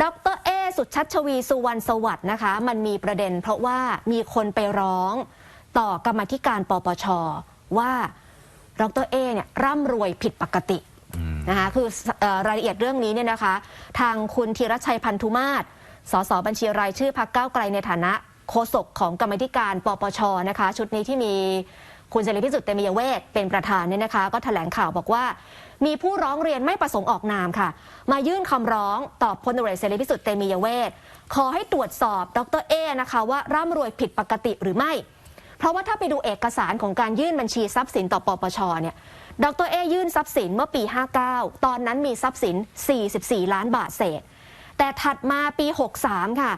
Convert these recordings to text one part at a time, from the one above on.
ดรเอ สุชัชวีสุวรรณสวัสดิ์นะคะ มันมีประเด็นเพราะว่ามีคนไปร้องต่อกรรมาธิการปปช ว่าดรเอเนี่ยร่ำรวยผิดปกตินะคะคือเออรายละเอียดเรื่องนี้เนี่ยนะคะ ทางคุณธีรชัยพันธุมาศสสบัญชีรายชื่อพักเก้าวไกลในฐานะโฆษกของกรรมาธิการปปชนะคะ ชุดนี้ที่มี คุณเสรีพิสุทธิ์เตมียเวทเป็นประธานเนี่ยนะคะ ก็แถลงข่าวบอกว่า มีผู้ร้องเรียนไม่ประสงค์ออกนามค่ะ มายื่นคำร้องต่อพลตำรวจเอกเสรีพิสุทธิ์เตมียเวทขอให้ตรวจสอบดรเอนะคะว่าร่ำรวยผิดปกติหรือไม่ เพราะว่าถ้าไปดูเอกสารของการยื่นบัญชีทรัพย์สินต่อปปชเนี่ยดรเอยื่นทรัพย์สินเมื่อปี 59 ตอนนั้นมีทรัพย์สิน 44 ล้านบาทเศษ แต่ถัดมาปี 63 ค่ะ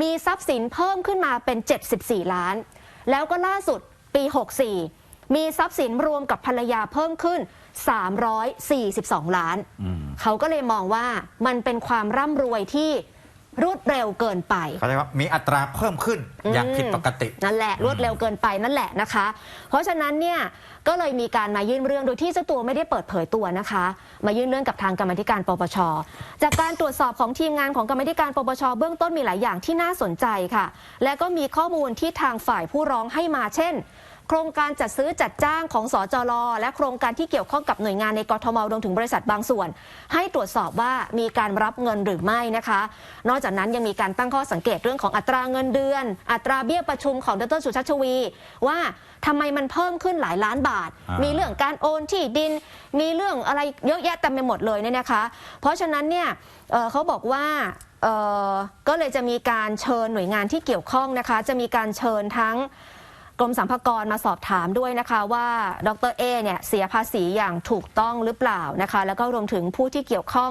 มีทรัพย์สินเพิ่มขึ้นมาเป็น 74 ล้าน แล้วก็ล่าสุด ปี 64 มีทรัพย์สินรวมกับภรรยาเพิ่มขึ้น 342 ล้าน เขาก็เลยมองว่ามันเป็นความร่ำรวยที่ รวดเร็วเกินไป เขาเรียกว่ามีอัตราเพิ่มขึ้นอย่างผิดปกติ นั่นแหละรวดเร็วเกินไปนั่นแหละนะคะ เพราะฉะนั้นเนี่ยก็เลยมีการมายื่นเรื่องโดยที่เจ้าตัวไม่ได้เปิดเผยตัวนะคะ มายื่นเรื่องกับทางกรรมาธิการปปช จากการตรวจสอบของทีมงานของกรรมาธิการปปช เบื้องต้นมีหลายอย่างที่น่าสนใจค่ะ และก็มีข้อมูลที่ทางฝ่ายผู้ร้องให้มาเช่น โครงการจัดซื้อจัดจ้างของสจรและโครงการที่เกี่ยวข้องกับหน่วยงานในกทมรวมถึงบริษัทบางส่วน ให้ตรวจสอบว่ามีการรับเงินหรือไม่นะคะ นอกจากนั้นยังมีการตั้งข้อสังเกตเรื่องของอัตราเงินเดือน อัตราเบี้ยประชุมของดรสุชัชวี ว่าทำไมมันเพิ่มขึ้นหลายล้านบาทอ่ามีมีเรื่องการโอนที่ดิน มีเรื่องอะไรเยอะแยะเต็มไปหมดเลยเนี่ยนะคะ เพราะฉะนั้นเนี่ยเอ่อเขาบอกว่าเอ่อก็เลยจะมีการเชิญหน่วยงานที่เกี่ยวข้องนะคะ จะมีการเชิญทั้ง กรมสรรพากรมาสอบถามด้วยนะคะว่าดรเอเนี่ยเสียภาษีอย่างถูกต้องหรือเปล่านะคะ แล้วก็รวมถึงผู้ที่เกี่ยวข้อง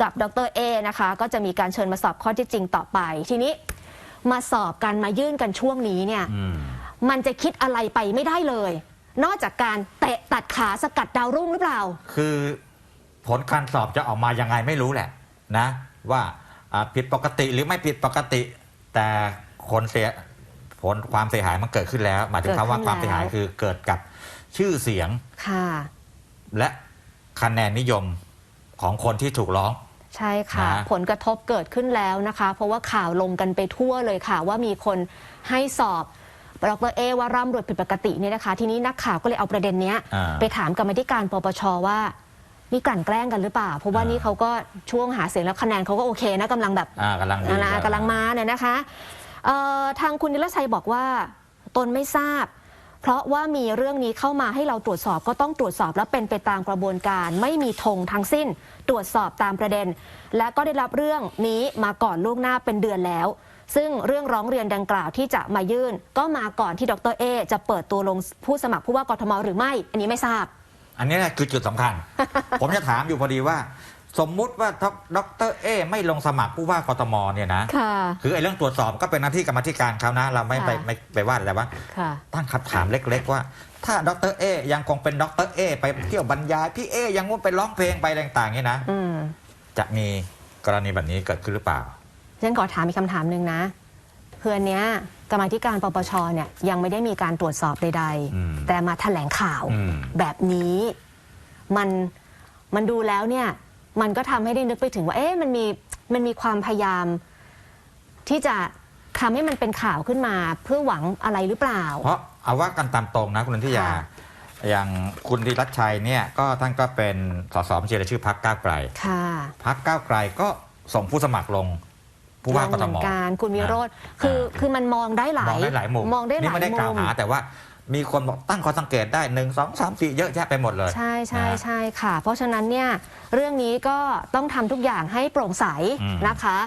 กับดรเอนะคะ ก็จะมีการเชิญมาสอบข้อเที่จริงต่อไป ทีนี้มาสอบกันมายื่นกันช่วงนี้เนี่ยอืมมันจะคิดอะไรไปไม่ได้เลย นอกจากการเตะตัดขาสกัดดาวรุ่งหรือเปล่า คือผลการสอบจะออกมายังไงไม่รู้แหละนะ ว่าอ่าผิดปกติหรือไม่ผิดปกติ แต่คนเสีย ผลความเสียหายมันเกิดขึ้นแล้ว หมายถึงเกิดขึ้นคำว่าความเสียหายแล้วคือเกิดกับชื่อเสียงค่ะ และคะแนนนิยมของคนที่ถูกร้องใช่ค่ะนะผลกระทบเกิดขึ้นแล้วนะคะ เพราะว่าข่าวลงกันไปทั่วเลยค่ะ ว่ามีคนให้สอบดรเอว่าร่ำรวยผิดปกติเนี่ยนะคะ ทีนี้นักข่าวก็เลยเอาประเด็นเนี้ยอ่าไปถามกรรมาธิการปปชว่านี่กลั่นแกล้งกันหรือเปล่า เพราะว่าอ่านี่นี่เขาก็ช่วงหาเสียงแล้วคะแนนเขาก็โอเคนะกำลังแบบอ่ากำลังดีนะกำลังมาเนี่ยนะคะ เอ่อทางคุณนิรชัยบอกว่าตนไม่ทราบ เพราะว่ามีเรื่องนี้เข้ามาให้เราตรวจสอบก็ต้องตรวจสอบและเป็นไปตามกระบวนการ ไม่มีธงทั้งสิ้น ตรวจสอบตามประเด็น และก็ได้รับเรื่องนี้มาก่อนล่วงหน้าเป็นเดือนแล้ว ซึ่งเรื่องร้องเรียนดังกล่าวที่จะมายื่น ก็มาก่อนที่ดรเอจะเปิดตัวลงผู้สมัครผู้ว่ากทมหรือไม่ อันนี้ไม่ทราบ อันนี้แหละคือจุดสำคัญ ผมจะถามอยู่พอดีว่า สมมุติว่าถ้าดรเอไม่ลงสมัครผู้ว่ากทมเนี่ยนะค่ะ คือไอ้เรื่องตรวจสอบก็เป็นหน้าที่กรรมาธิการเขานะ เราไม่ไปค่ะ ไม่ไปว่าแต่ว่า ค่ะ ตั้งคำถามเล็ก ๆ ว่า ถ้าดรเอยังคงเป็นดรเอไปเที่ยวบรรยาย พี่เอยังว่าไปร้องเพลงไปอะไรต่างๆนี่นะ อืมจะมีกรณีแบบนี้เกิดขึ้นหรือเปล่า ฉันขอถามอีกคำถามหนึ่งนะเพื่อนเนี้ยกรรมาธิการปปชเนี่ยยังไม่ได้มีการตรวจสอบใด อืมๆ แต่มาแถลงข่าวอืม แบบนี้ มันมันดูแล้วเนี่ย มันก็ทำให้ได้นึกไปถึงว่าเอ๊ะมันมีมันมีความพยายาม ที่จะทำให้มันเป็นข่าวขึ้นมาเพื่อหวังอะไรหรือเปล่า เพราะเอาว่ากันตามตรงนะคุณนันทิยา ค่ะ อย่างคุณธีรัชชัยเนี่ยก็ท่านก็เป็นสสบัญชีรายชื่อพักก้าวไกลค่ะพักก้าวไกลก็ส่งผู้สมัครลงผู้ว่ากทเหม มือนกันคุณวิโรธอ่าคือคือมันมองได้หลายมองได้หลายมุมมองได้หนี่ลายไม่ได้กล่าวมุม หาแต่ว่า มีคนบอกตั้งข้อสังเกตได้หนึ่งสองสามสี่เยอะแยะไปหมดเลย ใช่ใช่นะ ใช่ค่ะ เพราะฉะนั้นเนี่ยเรื่องนี้ก็ต้องทำทุกอย่างให้โปร่งใสอืมนะคะ